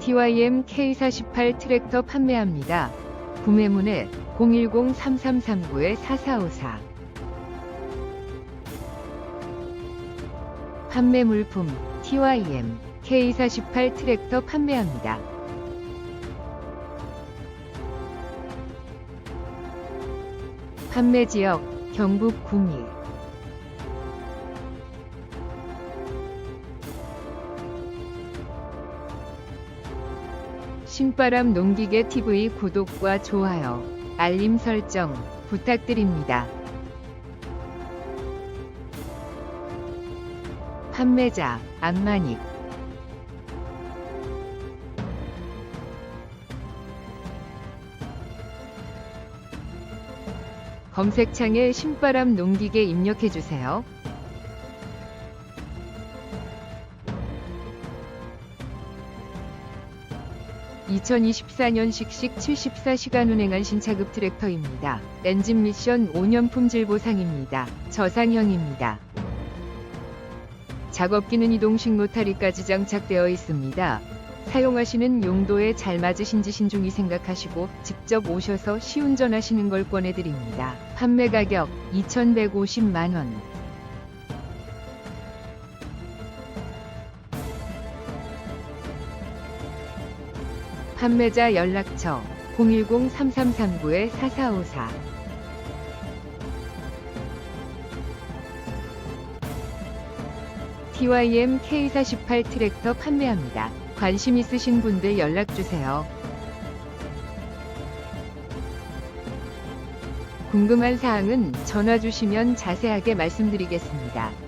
TYM K48 트랙터 판매합니다. 구매문의 010-3339-4454 판매 물품 TYM K48 트랙터 판매합니다. 판매 지역 경북 구미 신바람 농기계 TV 구독과 좋아요, 알림 설정 부탁드립니다. 판매자 안마닉 검색창에 신바람 농기계 입력해주세요. (2024년) 식식 (74시간) 운행한 신차급 트랙터입니다. 엔진 미션 5년 품질 보상입니다. 저상형입니다. 작업기는 이동식 로타리까지 장착되어 있습니다. 사용하시는 용도에 잘 맞으신지 신중히 생각하시고 직접 오셔서 시운전하시는 걸 권해드립니다. 판매 가격 2,150만 원. 판매자 연락처 010-3339-4454 TYM K48 트랙터 판매합니다. 관심 있으신 분들 연락주세요. 궁금한 사항은 전화 주시면 자세하게 말씀드리겠습니다.